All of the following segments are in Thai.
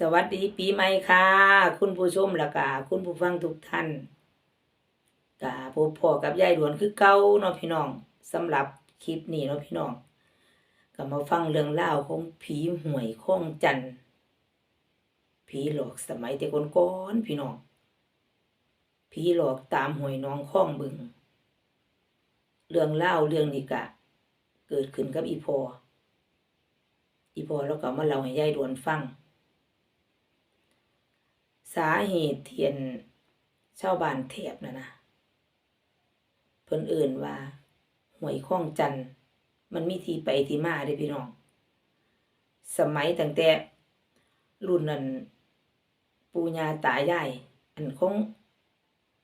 สวัสดีปีใหม่ค่ะ คุณผู้ชมและกาคุณผู้ฟังทุกท่านกาพบพ่อกับยายดวนคือเก่าเนาะพี่น้องสำหรับคลิปนี้เนาะพี่น้องก็มาฟังเรื่องเล่าของผีหวยข้องจันผีหลอกสมัยแต่ก่อนพี่น้องผีหลอกตามหวยน้องข้องบึง เรื่องเล่าเรื่องนี้กะ เกิดขึ้นกับอีพออีพอแล้วก็มาเล่าให้ยายดวนฟัง สาเหตุเทียนชาวบ้านแถบนะนะเพิ่นเอื่นว่าหวยข้องจันมันมีทีไปทีมาเด้พี่น้อง สมัยตั้งแต่รุ่นนั้นปู่ย่าตายายอันของ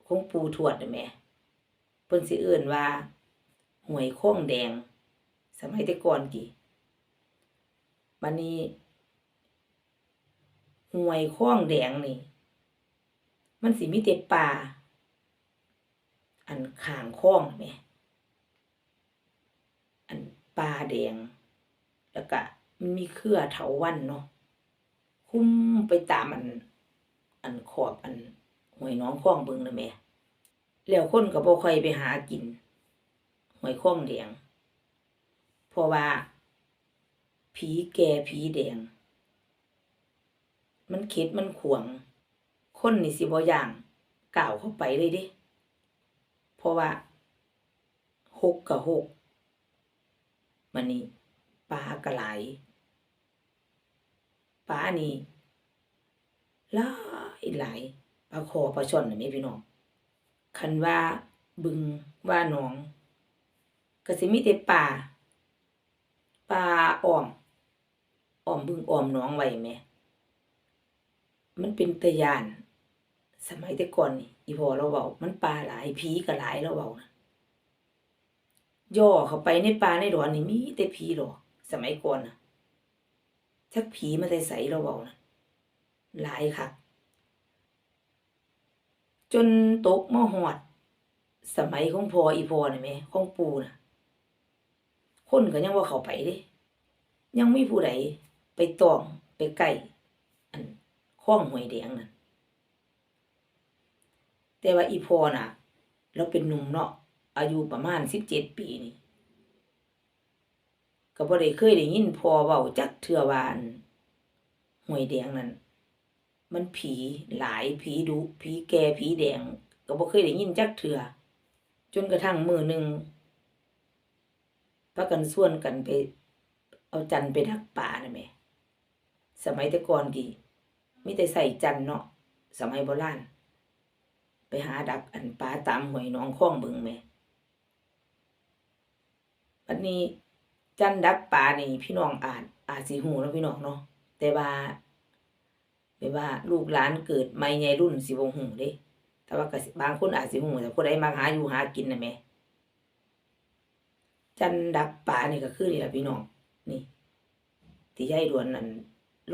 ของปู่ทวดน่ะแหม่เพิ่นสิเอื่นว่าหวยข้องแดง สมัยแต่ก่อนกี่บัดนี้หวยข้องแดงนี่ มันสิมีแต่ป่า อันขางคลองแหมอันป่าแดง แล้วก็มันมีเครือเถาวัลย์เนาะคุ้มไปตามอัน อันขอบอันหวยน้องคลองเบิงนะแม่แล้วคนก็บ่ค่อยไปหากินหวยคลองแดงเพราะว่า ผีแก่ผีแดง มันเข็ดมันขวง คนนี่สิบ่ย่างก่าวเข้าไปเลยเดิเพราะว่าหกกับหกมันนี่ปลากระไหลปลานี่หลายหลายปลาคอปลาช่อนน่ะแม่พี่น้องคันว่าบึงว่าหนองก็สิมีแต่ป่าป่าอ้อมอ้อมบึงอ้อมหนองไว้แหม่มันเป็นตะยาน สมัยแต่ก่อนนี่อีพอเราเบามันปลาหลายผีก็หลายเราเบานะย่อเข้าไปในป่าในดอนนี่มีแต่ผีหรอกสมัยก่อนนะชักผีมาแต่ใสเราเบานะหลายค่ะ จนตกมอหอด สมัยของพออีพอนะแม่ของปูนะคนก็ยังว่าเขาไปเด้ยังไม่ผู้ใดไปตองไปไก่อันข้องหวยแดงนั่น แต่ว่าอีพอน่ะ เราเป็นหนุ่มเนาะอายุประมาณสิบเจ็ดปีนี่ก็บ่ได้เคยได้ยินพอเว้าจักเทื่อวานห่วยแดงนั่นมันผีหลายผีดุผีแก่ผีแดง ก็บ่เคยได้ยินจักเทื่อจนกระทั่งมือหนึ่งพากันส่วนกันไป เอาจันไปดักป่านะแม่สมัยแต่ก่อนกี่มีแต่ใส่จันเนาะสมัยโบราณ ไปหาดักอันปลาตามหวยน้องคลองเบิงแหม่วันนี้จันดักปลานี่พี่น้องอาจอาจสิหูเนาะพี่น้องเนาะแต่ว่าแบบว่าลูกหลานเกิดใหม่ใหญ่รุ่นสิบ่หูเด้ แต่ว่าก็บางคนอาจสิหูแต่ผู้ใดมาหาอยู่หากินน่ะแม่จันดักปลานี่ก็คือนี่ล่ะพี่น้อง นี่ ที่ยายดวนนั่น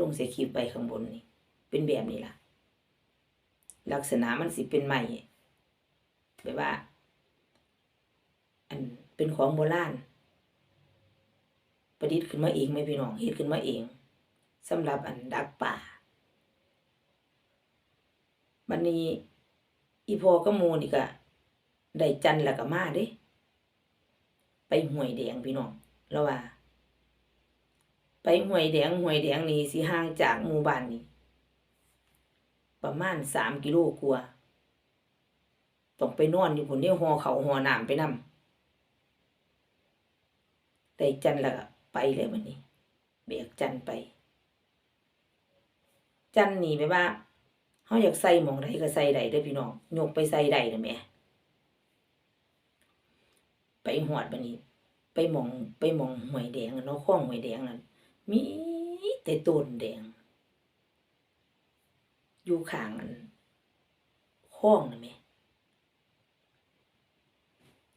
ลงเสียคลิปไปข้างบนนี่ เป็นแบบนี้ล่ะ ลักษณะมันสิเป็นใหม่แบบว่า อันเป็นของโบราณประดิษฐ์ขึ้นมาเองไหมพี่น้องเฮ็ดขึ้นมาเองสำหรับอันดักป่าบัดนนี้ อีพอก็มูนี่ก็ได้จันแล้วก็มาเด้ ไปห้วยแดงพี่น้องแล้วว่า ไปห้วยแดงห้วยแดงนี่สิห่างจากหมู่บ้านนี่ ประมาณสามกิโลกว่าต้องไปนอนอยู่ผลเดียวหอเขาหอน้ำไปนำได้จันละไปเลยวันนี้ เบียกจันไป จันทร์นี่ไปว่าเขาอยากใส่หมองใดก็ใส่ใดเด้พี่น้องยกไปใส่ใดนะแม่ไปหอดบันนี้ ไปหมองไปหมองหวยแดงเนาะข้องหวยแดงนั่นมีแต่ต้นแดง อยู่ข้างอันข้องนะแม่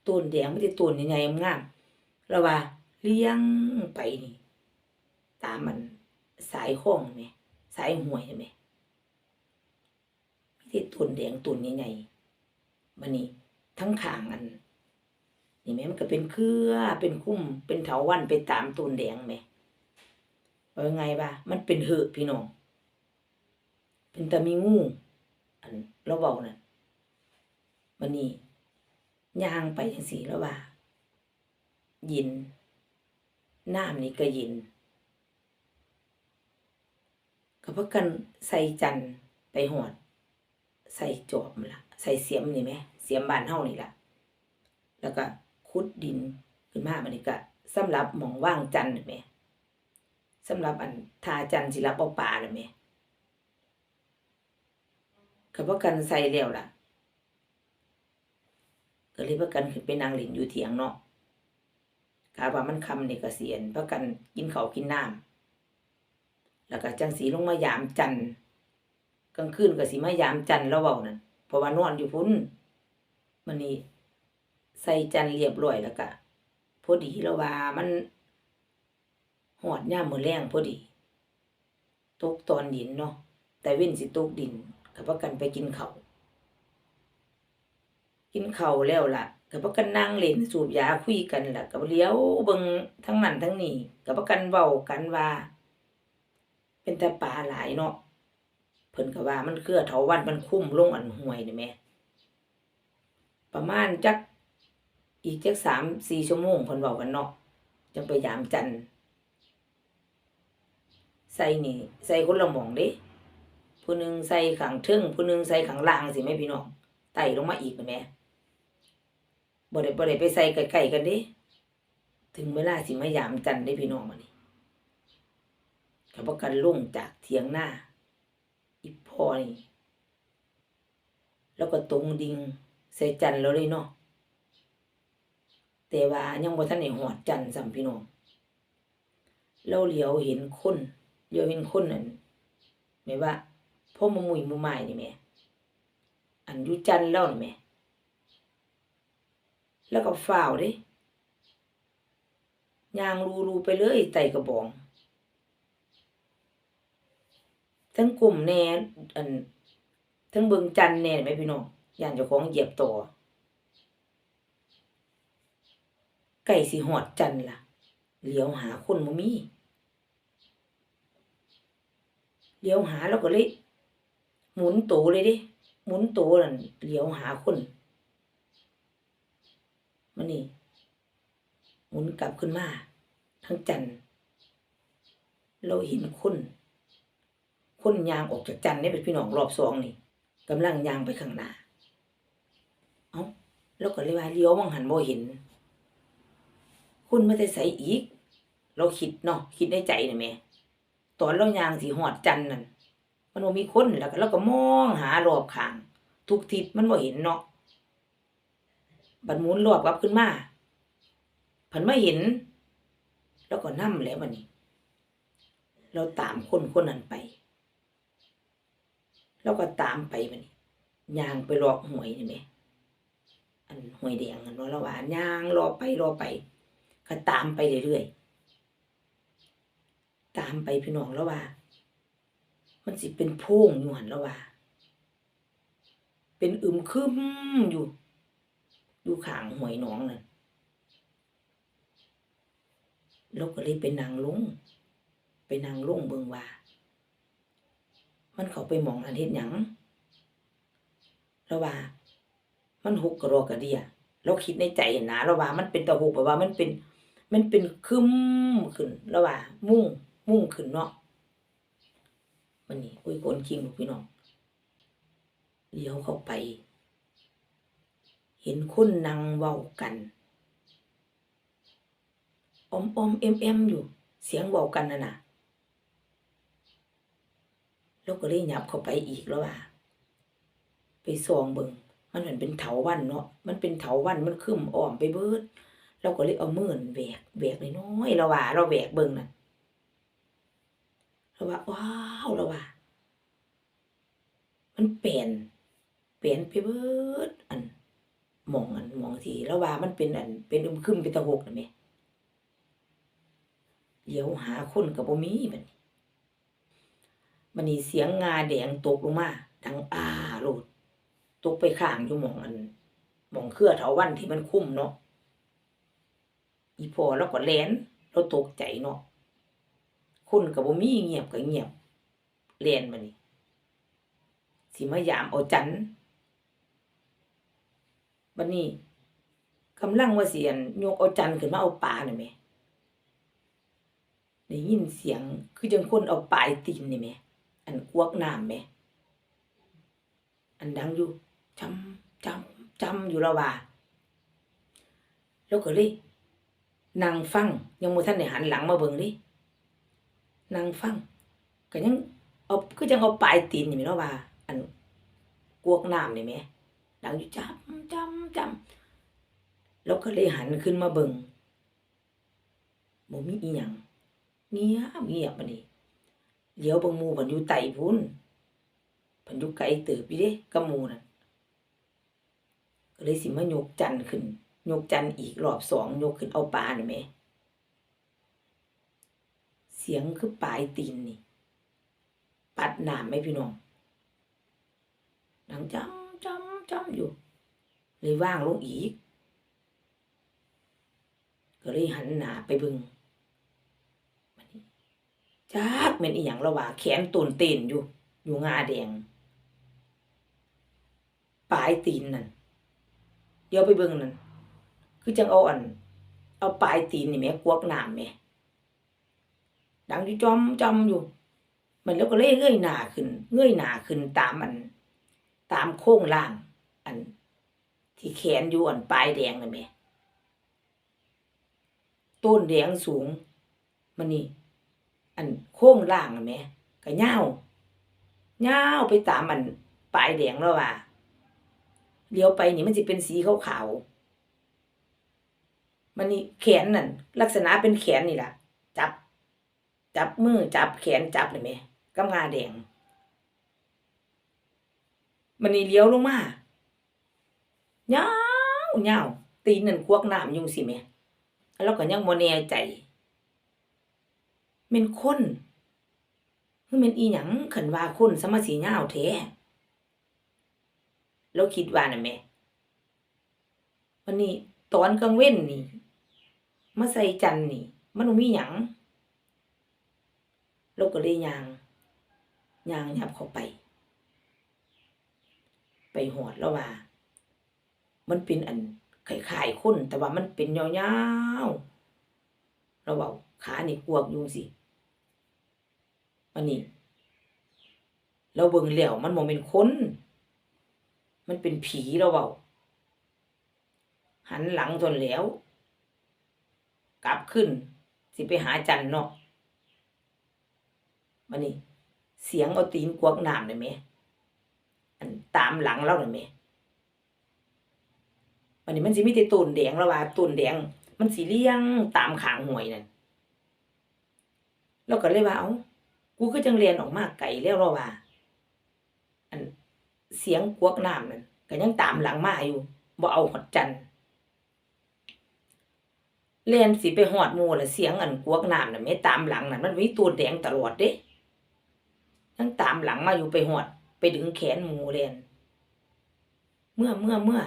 ต้นแดงไม่ได้ต้นใหญ่ๆงามๆแล้วว่าเลี้ยงไปนี่ ตามมันสายข้องนะแม่สายหวยนะแม่ไม่ได้ต้นแดงต้นใหญ่ๆมันนี่ทั้งข้างอันนี่แม่มันก็เป็นเครือเป็นคุ้มเป็นเถาวันไปตามต้นแดงแม่ว่าไงบ้ามันเป็นเหอะพี่น้อง เป็นตามีงูอันเราเว้านั่นมันนี่ยางไปจังซี่แล้วว่า ยิน น้ำนี่ก็ยินก็เพราะกันใส่จันไปหอด ใส่จอบนั่นล่ะใส่เสียมนี่ไหมเสียมบานเฮานี่ล่ะแล้วก็ขุดดินขึ้นมาบัดนี้ก็สำหรับหมองว่างจันทร์นี่แหมสำหรับอันทาจันสิรับเอาปลาน่ะแหม ก็เพราะกันใส่แล้วล่ะ ก็เลยพากันขึ้นไปนั่งเล่นอยู่เถียงเนาะกาว่ามันคำเนี่ก็เสียนพากันกินเขากินน้ำแล้วก็จังสีลงมายามจันทร์กลางคืนก็สิมายามจันทร์แล้วเว้านั่นเพราะว่านอนอยู่พุ่นมันนี่ใส่จันทร์เรียบร้อยแล้วก็พอดีแล้วว่ามันหอดย่ามมือแรงพอดี ตกตอนดินเนาะแต่เว้นสิตกดิน ก็พากันไปกินเข้ากินเข้าแล้วล่ะก็พากันนั่งเล่นสูบยาคุยกันล่ะก็เลี้ยวเบิงทั้งนั้นทั้งนี้ก็พากันเว้ากันว่า เป็นแต่ปลาหลายเนาะเพิ่นก็ว่ามันเครือเถาวันมันคุ้มลงอันห่วยนี่แหมประมาณจักอีกจัก3-4ชั่วโมงเพิ่นเว้ากันเนาะจังไปยามจันทร์ใส่นี่ใส่คนละหม่องเด้ ผู้หนึ่งใส่ข้างเทึงผู้หนึ่งใส่ข้างล่างสิแม่พี่น้องไต่ลงมาอีกนะแหม่บ่ได้บ่ได้ไปใส่ใกล้ๆกันด้ถึงเวลาสิมายามจันได้พี่น้องมานี่กับกันลุ่งจากเถียงหน้า อีพ่อนี่แล้วก็ตรงดิงใส่จันทร์แล้วเลยเนาะแต่ว่ายังบ่ทันได้หอดจันทร์ซ้ํพี่น้องเราเหลียวเห็นคนเหลียวเห็นคนนั่นแม่ว่า พ่อมมุยมุมายนี่แม่อันยู่จันแล้วนี่แม่แล้วก็ฝ้าวเด้ยางรูรูไปเลยไตกระบอง ทั้งกลุ่มแน่อันทั้งเบิงจันแน่ไหมพี่น้องย่านเจ้าของเหยียบต่อไก่สิหอดจันทร์ล่ะเลี้ยวหาคนบ่มีเลี้ยวหาแล้วก็เลย หมุนโตเลยด้หมุนโตนั่นเหลียวหาคนมันนี่หมุนกลับขึ้นมาทั้งจันเราเห็นคนคนยางออกจากจันนี่เป็นพี่น้องรอบสองนี่กำลังยางไปข้างหน้าเอ้าแล้วก็เลยว่าเลี้ยวมองหันบ่เห็น คุณไม่ได้ใส่อีก เราคิดเนาะคิดในใจนี่แหม่ตอนเรายางสีหอดจันน์นั่น มันบ่มีคนแล้วก็เราก็มองหารอบข้าง ทุกทิศมันบ่เห็นเนาะบัดหมุนรอบกลับขึ้นมาผันไม่เห็น แล้วก็นั่มแล้วมันนี่เราตามคนคนนั้นไป แล้วก็ตามไปมันนี่ยางไปรอกหวยนี่ไหมอันหวยแดงอันว่าละว่ายางรอไปรอไป ก็ตามไปเรื่อยๆตามไปพี่น้องแล้วว่า มันสิเป็นโพงอยู่หันแล้วว่า เป็นอึมครึมอยู่ อยู่ขางหวยหนองนั่นเราก็เลยไปนางลง ไปนางลงเบิงว่า มันเขาไปมองอันเฮ็ดหยังแล้วว่า มันหกกระรอกกระเดียเราคิดในใจนะแล้วว่า มันเป็นตะหกแบบว่ามันเป็น มันเป็นคึมขึ้นแล้วว่า มุ่ง มุ่งขึ้นเนาะ มันนี่อุ้ยโกนคิงลูกพี่น้องเลี้ยวเข้าไป เห็นคนนั่งเว้ากันอมอมเอ็มเอ็มอยู่ เสียงเว้ากันน่ะนะแล้วก็เลยหยับเข้าไปอีกแล้วว่า ไปส่องเบิงมันเหมือนเป็นเถาวันเนาะมันเป็นเถาวันมันคึมอ้อมไปเบิดเราก็เลยเอามือนแหวกแหวกน้อยๆเราว่าเราแหวกเบิงน่ะ เราว่าว้าวเราว่า มันเปลี่ยน เปลี่ยนไปเบิดอันมองอันมองทีแล้วว่ามันเป็นอัน เป็นอึมครึมเป็นตะหกนะแม่เดี๋ยวหาคนกับบ่มีบันมันนี่เสียงงาแดงตกลงมาดังอาโลดตกไปข้างอยู่มองอันมองเครือเถาวันที่มันคุ้มเนาะอีพอแล้วก็แลนเราตกใจเนาะ คนกับบ่มีเงียบก็เงียบแลนมานี่สิมายามเอาจันบัดนี้กำลังว่าเสียนยกเอาจันขึ้นมาเอาปลาหน่ะแหม่ได้ยินเสียงคือจังคนเอาปลายตีนนี่แหม่อันกวกน้ำแหม่อันดังอยู่จำจำจำอยู่แล้วว่าแล้วก็เลยนั่งฟังยังบ่ทันได้หันหลังมาเบิ่งเดิ นั่งฟังก็ยังเอาคือจังเอาปลายตีนนี่แหม่เนาะว่า อันกวกน้ำนี่แหม่ดังอยู่จำจำจำแล้วก็เลยหันขึ้นมาเบิ่งบ่มีอีหยังเงียบเงียบบัดนี้เดี๋ยวเบิ่งหมู่เพิ่นอยู่ไตพุ่นเพิ่นอยู่ไกลเติบอยู่เด้กับหมู่นั่นก็เลยสิมายกจันขึ้นยกจันอีกรอบสองยกขึ้นเอาปลานี่แหม่ สียงคือปลายตีนนี่ ปัดหน้ำไหมพี่น้องดังจำจำจำอยู่ เลยว่างลงอีก ก็เลยหันหนาไปบึงบัดนี้จักแม่นอีหยังแล้วว่าแขนตุนเต้นอยู่ อยู่งาแดงปลายตีนนั่นเดี๋ยวไปเบิ่งนั่นคือจังเอาอัน เอาปลายตีนนี่แหม่กวกน้ำแหม่ ดังอยู่จอมจอมอยู่มันแล้วก็เลยเงยหน้าขึ้น เงยหน้าขึ้นตามมัน ตามโค้งล่าง อัน ที่แขนอยู่อันปลายแดงนั่นแหม่ต้นแดงสูงมันนี่ อันโค้งล่างนั่นแหม่ก็ยาวยาวไปตามมันปลายแดงแล้วว่าเลี้ยวไปนี่มันสิเป็นสีขาวๆมันนี่แขนนั่นลักษณะเป็นแขนนี่แหละจับ จับมือจับแขนจับนี่แหมกำงาแดงมันนี่เลี้ยวลงมาเงาวเงาวตีนนั่นควักน้ำยุงสิแหม่แล้วก็ยังโมแน่ใจเม็นคนคือเม็นอีหยังขันว่าคนสมาสีเงาวแท้แล้วคิดว่าน่ะแม่วันนี้ตอนกลางเว้นนี่มาใส่จันนี่ มันมีหยัง เราก็เลยยางยางยับเข้าไป ไปหอดแล้วว่า มันเป็นอันคล้ายๆคนแต่ว่ามันเป็นยาวๆเราบอกขานี่กวกอยู่สิมันนี่เราเบิ่งแล้วมันโมเป็นคน มันเป็นผีเราเบาหันหลังทนแล้ว กลับขึ้น สิไปหาจันเนาะ มันนี่เสียงเอาตีนกวกน้ำได้ไหมอันตามหลังเราหน่อยไหมวันนี้มันสิมีแต่ต้นแดงแล้วว่าต้นแดง มันสีเลี้ยงตามขางหวยนั่นเราก็เลยว่าเอากูก็จังเรียนออกมาไก่แล้วเราว่า อันเสียงกวกน้ำนั่นก็ยังตามหลังมาอยู่บ่เอาหอดจันเรียนสิไปหอดมูละเสียงอันกวกน้ำน่ะไม่ตามหลังนั่นมันมีตัวแดงตลอดเด้ ยังตามหลังมาอยู่ไปหอด ไปดึงแขนหมูเรียนเมื่อเมื่อเมื่อ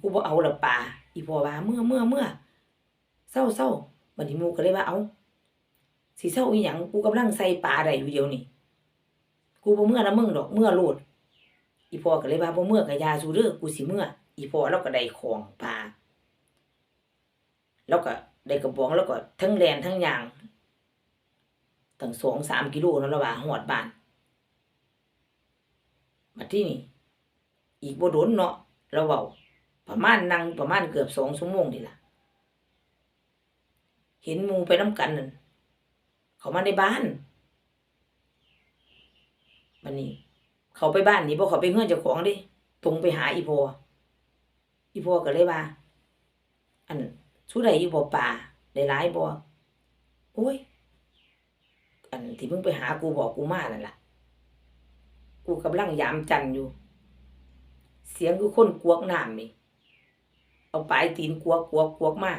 กูบ่เอาละป่าอีพ่อว่าเมื่อเมื่อเมื่อเศร้าเศร้าบัดนี้หมูก็เลยว่าเอาสิเศร้าอีหยังกูกำลังใส่ปลาได้อยู่เดียวนี่กูบ่เมื่อนะมึงดอกเมื่อโลดอีพ่อก็เลยว่าบ่เมื่อก็ยาสูเด้อกูสิเมื่ออีพ่อเราก็ได้ของปลาแล้วก็ได้กระบองแล้วก็ทั้งแลนทั้งยางตั้งสองสามกิโลนั่นละว่าหอดบ้าน มาที่นี่ อีกบ่โดนเนาะเราเว้าประมาณนั่งประมาณเกือบสองชั่วโมงนี่ล่ะ เห็นมูไปน้ำกันนั่นเขามาในบ้านบันนี้ เขาไปบ้านนี่บ่เขาไปเฮือนเจ้าของดิตรงไปหาอีพออีพอก็เลยว่า อันสุใดอยู่บ่ป่าได้หลายบ่โอ้ย อันที่มึงไปหากูบอกกูมานั่นล่ะ กูกำลังยามจันอยู่ เสียงคือคนกวกน้ำนี่เอาปลายตีนกวกกวกกวกมา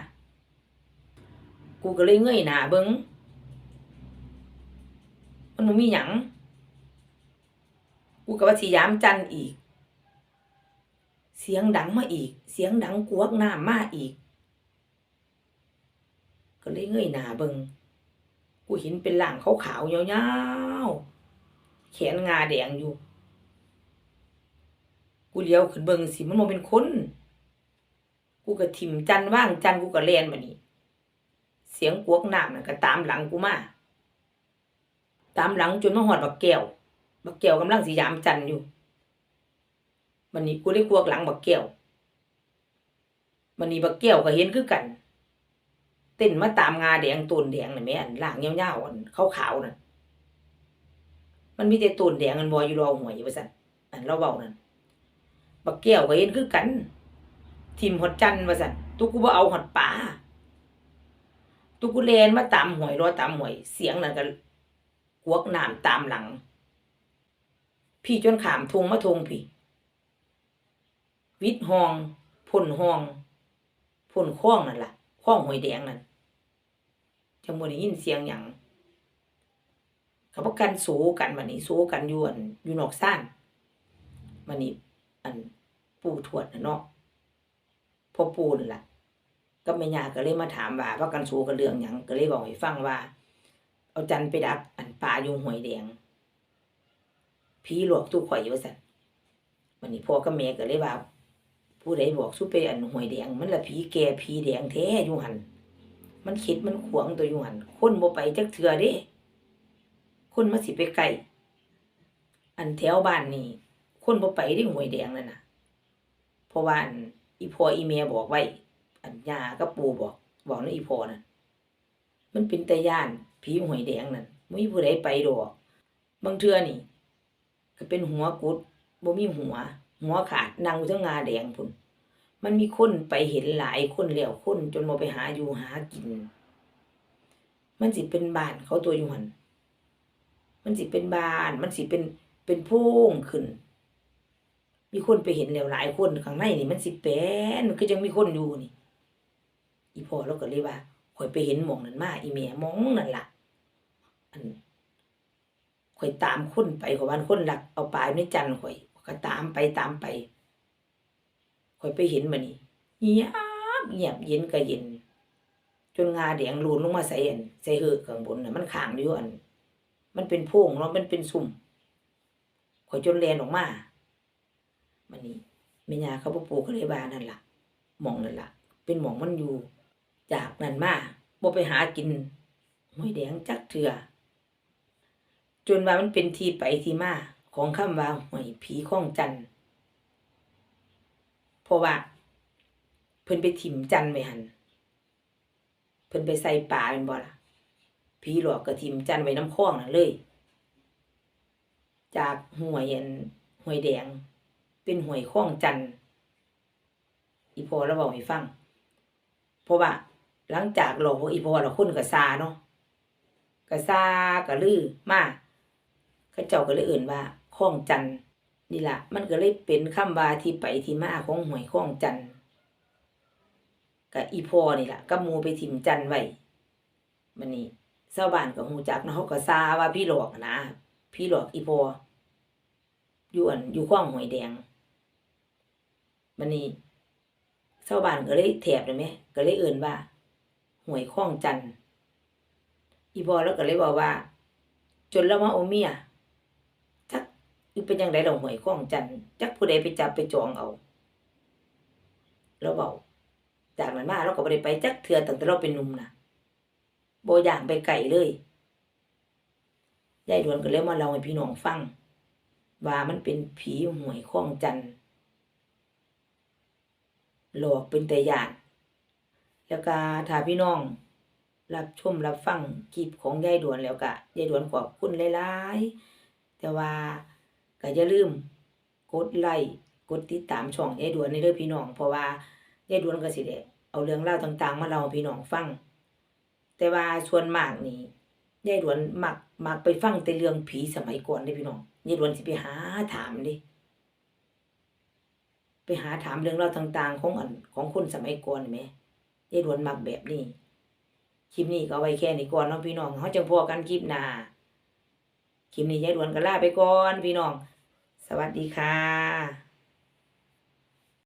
กูก็เลยเงยหน้าเบิงมันบ่มีหยังกูก็ว่าสิยามจันอีก เสียงดังมาอีก เสียงดังกวกน้ำมาอีก ก็เลยเงยหน้าเบิ้งกูเห็นเป็นหลังขาวๆยาวๆ แขนงาแดงอยู่ กูเลี้ยวขึ้นเบิงสิมันบ่เป็นคน กูก็ถิ่มจันว่างจันกูก็แล่นมานี่เสียงกวกน้ำนั่นก็ตามหลังกูมา ตามหลังจนมาหอดบักแก้วบักแก้วกำลังสิยามจันอยู่มันนี้กูได้กวกหลังบักแก้วมันนี้บักแก้วก็เห็นคือกัน เต้นมาตามงาแดงต้นแดงน่ะแม่อันล่างยาวๆอันขาวๆนั่น มันมีแต่ต้นแดงอันบอยอยู่รอหวยอยู่ว่าซั่นอันเราเว้านั่นบักแก้วก็เห็นคือกัน ทิมหดจันว่าซั่นตุกูบ่เอาหดป่าตุกูแลนมาตามหวยรอตามหวย เสียงนั่นก็กวกน้ำตามหลัง พี่จนขามทงมาทงพี่วิทย์ห้องพ่นห้องพ่นคล้องนั่นล่ะคล้องหวยแดงนั่นจังบ่ได้ยินเสียงหยัง เขาประกันโซกันบัดนี้โซกันยู่อันอยู่นอกซ่านบัดนี้ อันปู่ทวดนะเนาะพ่อปู่นั่นล่ะก็แม่ยาก็เลยมาถามว่าว่ากันโซกันเรื่องหยังก็เลยบอกให้ฟังว่า เอาจันไปดัก อันป่าอยู่หวยแดงผีหลอกตู้ข่อยว่าซั่นวันนี้พ่อกับแม่ก็เลยว่าผู้ใดบอกสู้ไปอันหวยแดง มันละผีแก่ผีแดงแท้อยู่หันมันคิดมันขวงตัวอยู่หันคนบ่ไปจักเทื่อเด้ คนมาสิไปไกลอันแถวบ้านนี่คนบ่ไปได้หวยแดงนั่นน่ะเพราะว่าอีพ่ออีแม่บอกไว้ อันยากับปู่บอก บอกนะอีพ่อนั่นมันเป็นตาย่านผีหวยแดงนั่นบ่มีผู้ใดไปดอกบางเทื่อนี่ ก็เป็นหัวกุดบ่มีหัว หัวขาดนั่งอยู่ทั้งงาแดงพุ่นมันมีคนไปเห็นหลายคนแล้วคนจนบ่ไปหาอยู่หากิน มันสิเป็นบ้านเขาตัวอยู่หัน มันสิเป็นบ้าน มันสิเป็นเป็นโพรงขึ้น มีคนไปเห็นแล้วหลายคนข้างในนี่มันสิแปนมันคือยังมีคนอยู่นี่ อีพ่อเราก็เลยว่าข่อยไปเห็นหมองนั้นมาอีแม่หมองนั่นล่ะ อันข่อยตามคนไปข่อยวันคนหลักเอาปลายในจันข่อยก็ตามไปตามไปข่อยไปเห็นมานี่เงียบเงียบเย็นก็เย็น จนงาแดงลูนลงมาใส่อันใส่เหือกข้างบนน่ะมันข้างอยู่อัน มันเป็นโพรงเนาะมันเป็นซุ่มข่อยจนแลนออกมามันนี่แม่ยาเขาบ่ปลูกก็เลยว่านั่นล่ะหมองนั่นล่ะ เป็นหมองมันอยู่ จากนั้นมาบ่ไปหากินหอยแดงจักเถื่อจนว่ามันเป็นที่ไปที่มาของคำว่าหอยผีข้องจันเพราะว่า เพิ่นไปถิ่มจันไว้หัน เพิ่นไปใส่ป่าเป็นบ่ล่ะ ผีหลอกก็ถิ่มจันไว้น้ำคลองนั่นเลย จากห่วยอันหวยแดง เป็นห่วยข้องจันอีพอเราบอกให้ฟังเพราะว่าหลังจากหลอกพวกอีพอเราคุ้นก็ซาเนาะก็ซาก็ลือมาเขาเจ้าก็เลยเอื่นว่าข้องจันนี่ล่ะมันก็เลยเป็นคำว่าที่ไปที่มาของหวยข้องจันกับอีพอนี่ล่ะกับมูไปถิ่มจันไว้มันนี่ ชาวบ้านก็ฮู้จักเนาะเขาก็ซาว่าพี่หลอกนะพี่หลอกอีพออยู่อันอยู่ข้องหวยแดงมันนี่ชาวบ้านก็เลยแถบเลยไหมก็เลยเอื่นว่าหวยข้องจันอีพอแล้วก็เลยบอกว่า จนแล้วมาโอาเมียจักอีเป็นยังไงเราหวยข้องจันจักผู้ใดไปจับไปจองเอาแล้วบอกจากนั้นมาเราก็บ่ไปไปจักเถื่อตั้งแต่เราเป็นหนุ่มนะ โบอย่างไปไก่เลยยายดวนก็เลยมาเล่าให้พี่น้องฟัง ว่ามันเป็นผีหวยข้องจันหลอกเป็นแต่ยานแล้วก็ถ้าพี่น้อง รับชมรับฟังคลิปของยายดวนแล้วก็ยายดวนขอบคุณหลายๆ แต่ว่าก็อย่าลืม กดไลค์กดติดตามช่องยายดวนในเด้องพี่น้อง เพราะว่ายายดวนก็สิได้เอาเรื่องราต่างๆ มาเล่าพี่น้องฟัง แต่ว่าส่วนมากนี่ยายดวนมักมักไปฟังแต่เรื่องผีสมัยก่อนเด้พี่น้องยายดวนสิไปหาถามเดิไปหาถามเรื่องราวต่างๆ ของอันของคนสมัยก่อนแหมยายดวนมักแบบนี้คลิปนี้ก็ไว้แค่นี้ก่อนเนาะพี่น้องเขาจะพอกันคลิปหน้าคลิปนี้ยายดวนก็ลาไปก่อนพี่น้อง สวัสดีค่ะ